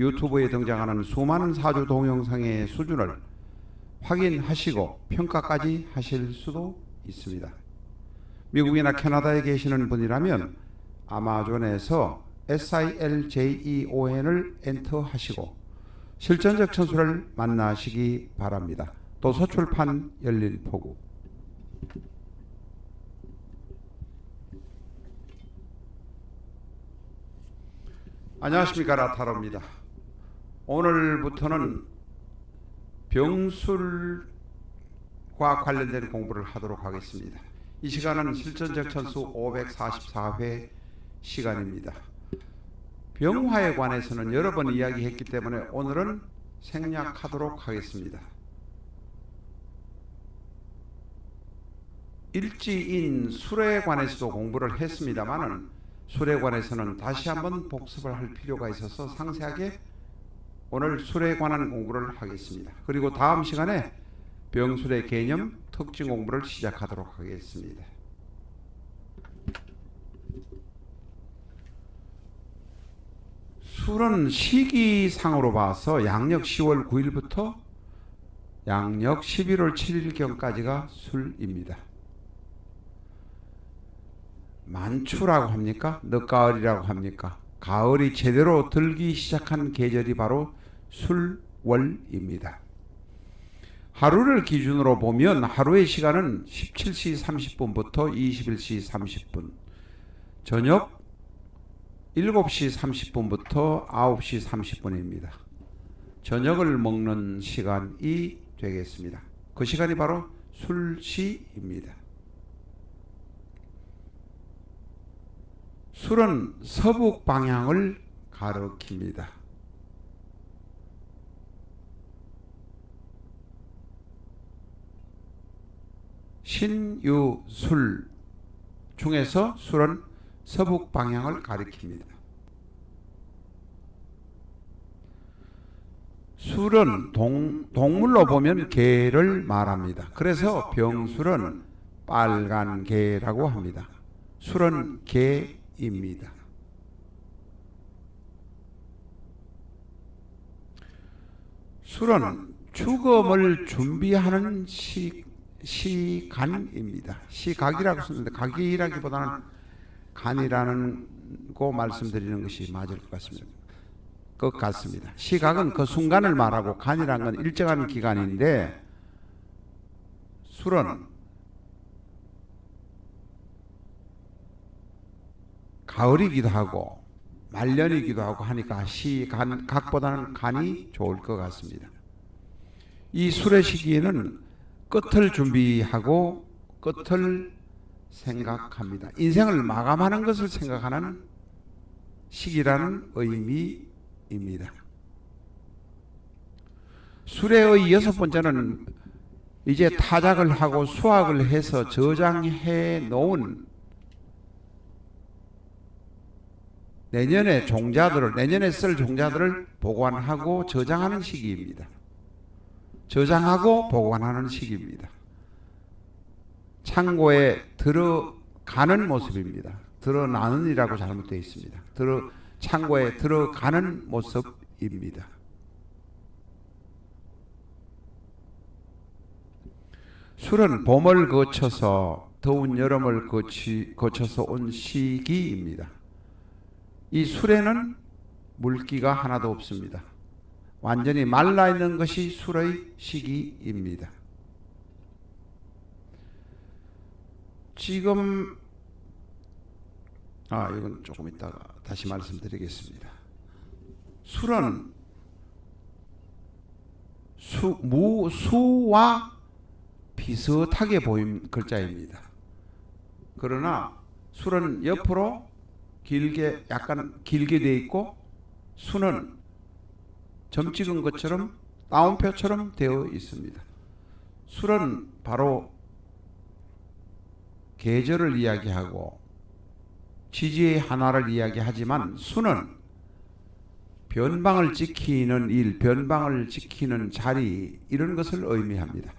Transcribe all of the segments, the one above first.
유튜브에 등장하는 수많은 사주 동영상의 수준을 확인하시고 평가까지 하실 수도 있습니다. 미국이나 캐나다에 계시는 분이라면 아마존에서 SILJEON을 엔터하시고 실전적 천수를 만나시기 바랍니다. 도서출판 열린 포구 안녕하십니까 라타로입니다. 오늘부터는 병술과 관련된 공부를 하도록 하겠습니다. 이 시간은 실전적 천수 544회 시간입니다. 병화에 관해서는 여러 번 이야기했기 때문에 오늘은 생략하도록 하겠습니다. 일지인 술에 관해서도 공부를 했습니다만은 술에 관해서는 다시 한번 복습을 할 필요가 있어서 상세하게 오늘 술에 관한 공부를 하겠습니다. 그리고 다음 시간에 병술의 개념 특징 공부를 시작하도록 하겠습니다. 술은 시기상으로 봐서 양력 10월 9일부터 양력 11월 7일경까지가 술입니다. 만추라고 합니까? 늦가을이라고 합니까? 가을이 제대로 들기 시작한 계절이 바로 술월입니다. 하루를 기준으로 보면 하루의 시간은 17시 30분부터 21시 30분, 저녁 7시 30분부터 9시 30분입니다. 저녁을 먹는 시간이 되겠습니다. 그 시간이 바로 술시입니다. 술은 서북 방향을 가리킵니다. 신유술 중에서 술은 서북 방향을 가리킵니다. 술은 동, 동물로 보면 개를 말합니다. 그래서 병술은 빨간 개라고 합니다. 술은 개입니다. 술은 죽음을 준비하는 시, 시간입니다. 시각이라고 쓰는데 각이라기보다는 간이라는 거 말씀드리는 것이 맞을 것 같습니다. 것 같습니다. 시각은 그 순간을 말하고 간이란 건 일정한 기간인데 술은 가을이기도 하고 말년이기도 하고 하니까 시간 각보다는 간이 좋을 것 같습니다. 이 술의 시기에는 끝을 준비하고 끝을 생각합니다. 인생을 마감하는 것을 생각하는 시기라는 의미입니다. 수레의 여섯 번째는 이제 타작을 하고 수확을 해서 저장해 놓은 내년에 종자들을 내년에 쓸 종자들을 보관하고 저장하는 시기입니다. 저장하고 보관하는 시기입니다. 창고에 들어가는 모습입니다. 드러나는이라고 잘못되어 있습니다. 들어 창고에 들어가는 모습입니다. 술은 봄을 거쳐서 더운 여름을 거치, 거쳐서 온 시기입니다. 이 술에는 물기가 하나도 없습니다. 완전히 말라 있는 것이 술의 시기입니다. 지금 아 이건 조금 이따가 다시 말씀드리겠습니다. 술은 수, 무, 수와 비슷하게 보임 글자입니다. 그러나 술은 옆으로 길게 약간 길게 돼 있고 수는 점 찍은 것처럼 따옴표처럼 되어 있습니다. 술은 바로 계절을 이야기하고 지지의 하나를 이야기하지만 수는 변방을 지키는 일, 변방을 지키는 자리 이런 것을 의미합니다.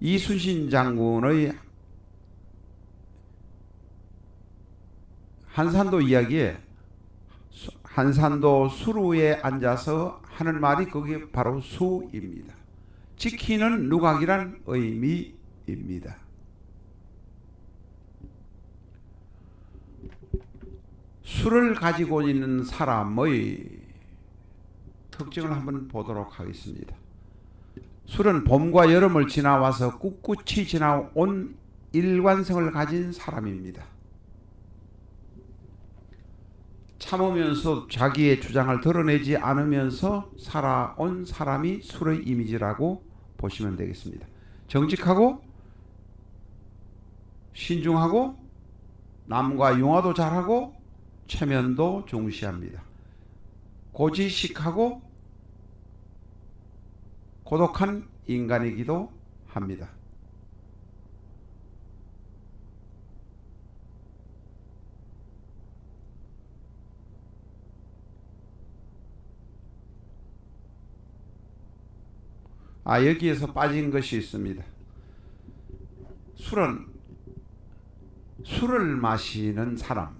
이순신 장군의 한산도 이야기에 수- 한산도 수루에 앉아서 하는 말이 그게 바로 수입니다. 지키는 누각이란 의미입니다. 술을 가지고 있는 사람의 특징을 한번 보도록 하겠습니다. 술은 봄과 여름을 지나와서 꿋꿋이 지나온 일관성을 가진 사람입니다. 참으면서 자기의 주장을 드러내지 않으면서 살아온 사람이 술의 이미지라고 보시면 되겠습니다. 정직하고 신중하고 남과 융화도 잘하고 체면도 중시합니다. 고지식하고 고독한 인간이기도 합니다. 아 여기에서 빠진 것이 있습니다. 술은 술을 마시는 사람,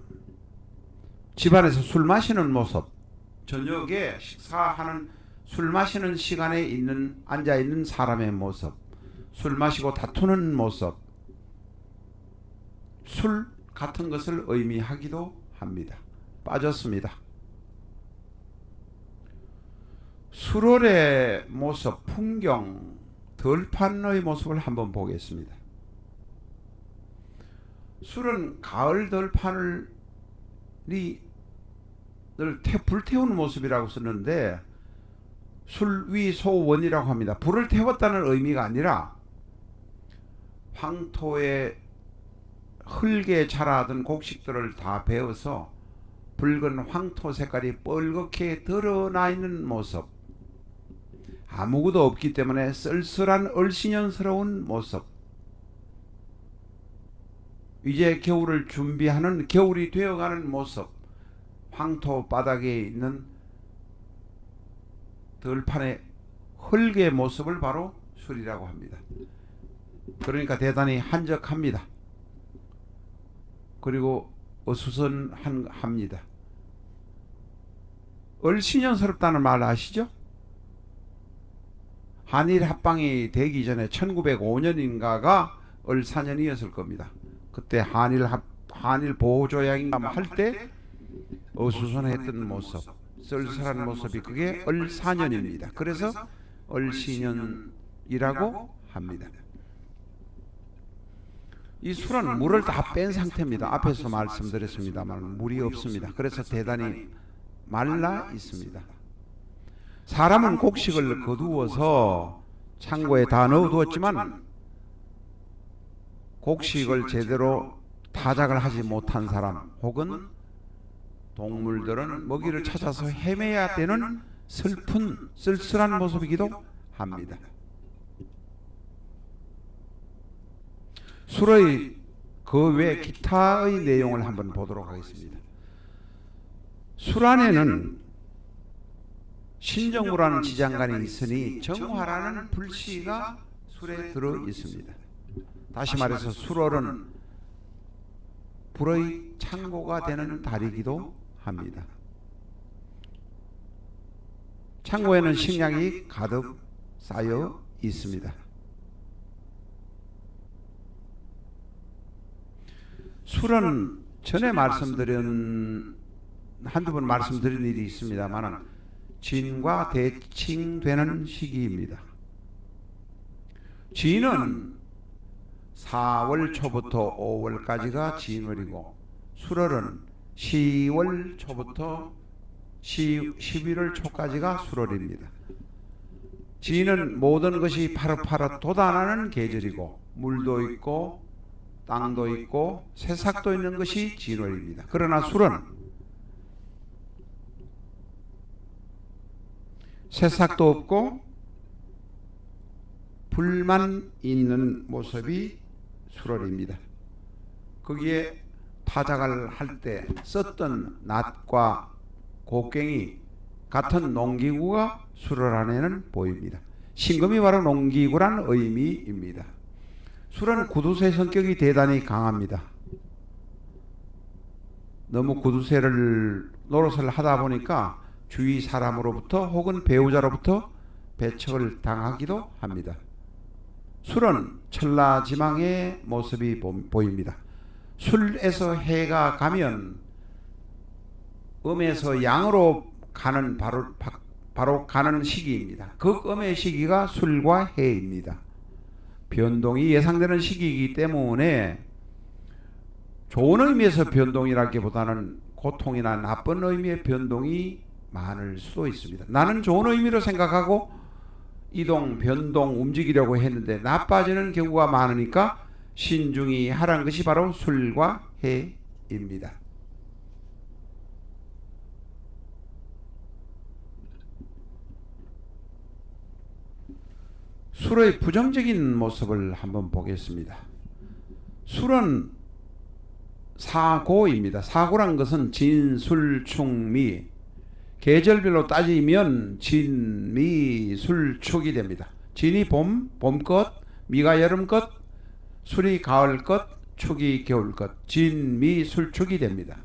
집안에서 술 마시는 모습, 저녁에 식사하는 술 마시는 시간에 있는 앉아 있는 사람의 모습, 술 마시고 다투는 모습, 술 같은 것을 의미하기도 합니다. 빠졌습니다. 수월의 모습, 풍경, 들판의 모습을 한번 보겠습니다. 술은 가을 들판을 늘 태, 불태우는 모습이라고 쓰는데 술위소원이라고 합니다. 불을 태웠다는 의미가 아니라 황토에 흙에 자라던 곡식들을 다 베어서 붉은 황토 색깔이 뻘겋게 드러나 있는 모습. 아무것도 없기 때문에 쓸쓸한 얼씬년스러운 모습. 이제 겨울을 준비하는 겨울이 되어가는 모습. 황토 바닥에 있는 들판의 흙의 모습을 바로 술이라고 합니다. 그러니까 대단히 한적합니다. 그리고 어수선합니다. 얼씬년스럽다는 말 아시죠? 한일 합방이 되기 전에 1905년인가가 얼사년이었을 겁니다. 그때 한일 합 한일 보호 조약인가 뭐 할때 어수선했던 모습, 쓸쓸한 모습이 그게 얼사년입니다. 그래서 얼신년이라고 합니다. 이 술은 물을 다 뺀 상태입니다. 앞에서 말씀드렸습니다만 물이 없습니다. 그래서 대단히 말라 있습니다. 사람은 곡식을 거두어서 창고에 다 넣어두었지만 곡식을 제대로 타작을 하지 못한 사람 혹은 동물들은 먹이를 찾아서 헤매야 되는 슬픈 쓸쓸한 모습이기도 합니다. 술의 그외 기타의 내용을 한번 보도록 하겠습니다. 술 안에는 신정무라는 지장간이 있으니 정화라는 불씨가 술에 들어 있습니다. 다시 말해서 술월은 불의 창고가 되는 달이기도 합니다. 창고에는 식량이 가득 쌓여 있습니다. 술은 전에 말씀드린 한두 번 말씀드린 일이 있습니다만 진과 대칭되는 시기입니다. 진은 4월 초부터 5월까지가 진월이고 수월은 10월 초부터 11월 초까지가 수월입니다. 진은 모든 것이 파릇파릇 돋아나는 계절이고 물도 있고 땅도 있고 새싹도 있는 것이 진월입니다. 그러나 술은 새싹도 없고 불만 있는 모습이 수월입니다. 거기에 타작을 할 때 썼던 낫과 곡괭이 같은 농기구가 수를 안에는 보입니다. 신금이 바로 농기구란 의미입니다. 술은 구두쇠 성격이 대단히 강합니다. 너무 구두쇠를 노릇을 하다 보니까 주위 사람으로부터 혹은 배우자로부터 배척을 당하기도 합니다. 술은 천라지망의 모습이 보- 보입니다. 술에서 해가 가면 음에서 양으로 가는 바로 바- 바로 가는 시기입니다. 극음의 시기가 술과 해입니다. 변동이 예상되는 시기이기 때문에 좋은 의미에서 변동이라기보다는 고통이나 나쁜 의미의 변동이 많을 수도 있습니다. 나는 좋은 의미로 생각하고 이동, 변동, 움직이려고 했는데 나빠지는 경우가 많으니까 신중히 하라는 것이 바로 술과 해입니다. 술의 부정적인 모습을 한번 보겠습니다. 술은 사고입니다. 사고란 것은 진술충미 계절별로 따지면 진 미 술 축이 됩니다. 진이 봄, 봄것, 미가 여름것, 술이 가을것, 축이 겨울것, 진미 술 축이 됩니다.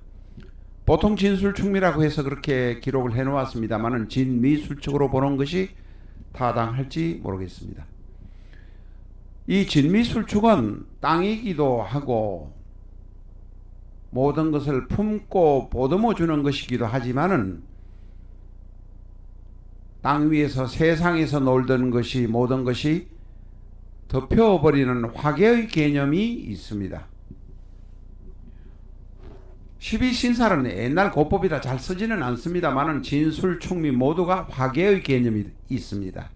보통 진술충미라고 해서 그렇게 기록을 해 놓았습니다만은 진미 술축으로 보는 것이 타당할지 모르겠습니다. 이 진미 술축은 땅이기도 하고 모든 것을 품고 보듬어 주는 것이기도 하지만은 땅 위에서 세상에서 놀던 것이 모든 것이 덮여버리는 화계의 개념이 있습니다. 12신살은 옛날 고법이라 잘 쓰지는 않습니다만은 진술, 충미 모두가 화계의 개념이 있습니다.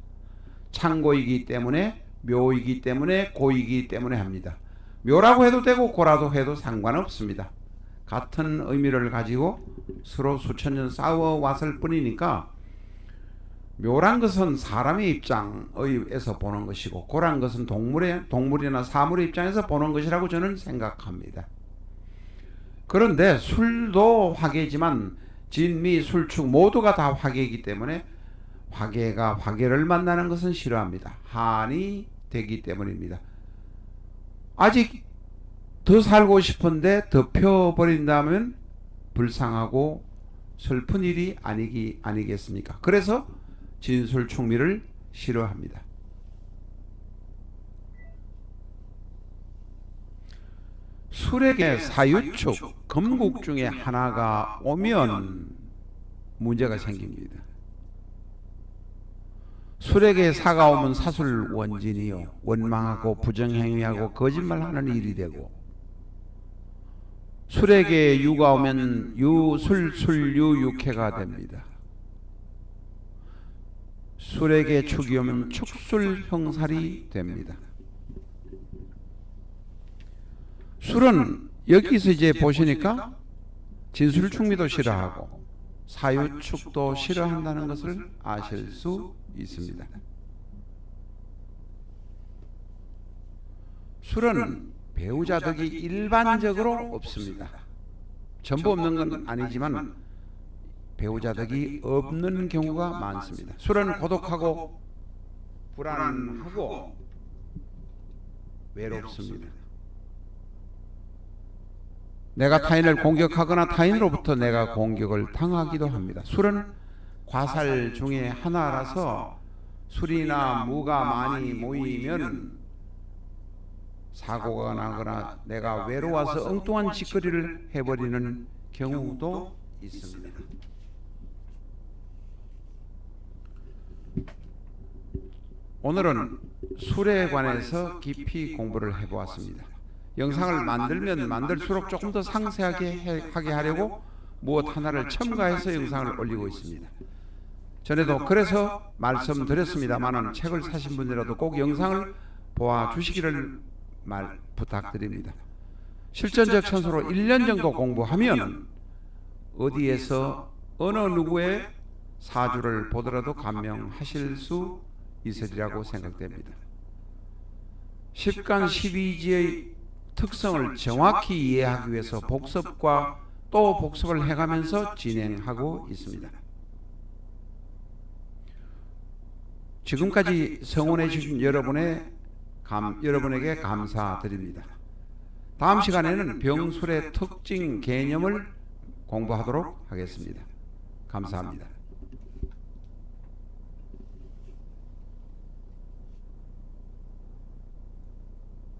창고이기 때문에 묘이기 때문에 고이기 때문에 합니다. 묘라고 해도 되고 고라도 해도 상관없습니다. 같은 의미를 가지고 서로 수천 년 싸워 왔을 뿐이니까 묘란 것은 사람의 입장에서 보는 것이고 고란 것은 동물의 동물이나 사물의 입장에서 보는 것이라고 저는 생각합니다. 그런데 술도 화계지만 진미 술축 모두가 다 화계이기 때문에 화계가 화계를 만나는 것은 싫어합니다. 한이 되기 때문입니다. 아직 더 살고 싶은데 덮여버린다면 불쌍하고 슬픈 일이 아니기 아니겠습니까? 그래서 진술충미를 싫어합니다. 술에게 사유축 금국 중에 하나가 오면 문제가 생깁니다. 술에게 사가 오면 사술 원진이요 원망하고 부정행위하고 거짓말하는 일이 되고 술에게 유가 오면 유술술유 육해가 됩니다. 술에게 축이 오면 축술 형살이 됩니다. 술은 여기서 이제 보시니까 진술충미도 싫어하고 사유축도 싫어한다는 것을 아실 수 있습니다. 술은 배우자 덕이 일반적으로 없습니다. 전부 없는 건 아니지만 배우자 덕이 없는 경우가 많습니다. 술은 고독하고 불안하고 외롭습니다. 내가 타인을 공격하거나 타인으로부터 내가 공격을 당하기도 합니다. 술은 과살 중에 하나라서 술이나 무가 많이 모이면 사고가 나거나 내가 외로워서 엉뚱한 짓거리를 해버리는 경우도 있습니다. 오늘은 술에 관해서 깊이 공부를 해보았습니다. 영상을 만들면 만들수록 조금 더 상세하게 해- 하게 하려고 무엇 하나를 첨가해서 영상을 올리고 있습니다. 전에도 그래서 말씀드렸습니다만은 책을 사신 분이라도 꼭 영상을 보아 주시기를 말 부탁드립니다. 실전적 천수로 1년 정도 공부하면 어디에서 어느 누구의 사주를 보더라도 감명하실 수 있으리라고 생각됩니다. 10간 12지의 특성을 정확히 이해하기 위해서 복습과 또 복습을 해가면서 진행하고 있습니다. 지금까지 성원해 주신 여러분의 감, 여러분에게 감사드립니다. 다음 시간에는 병술의 특징 개념을 공부하도록 하겠습니다. 감사합니다.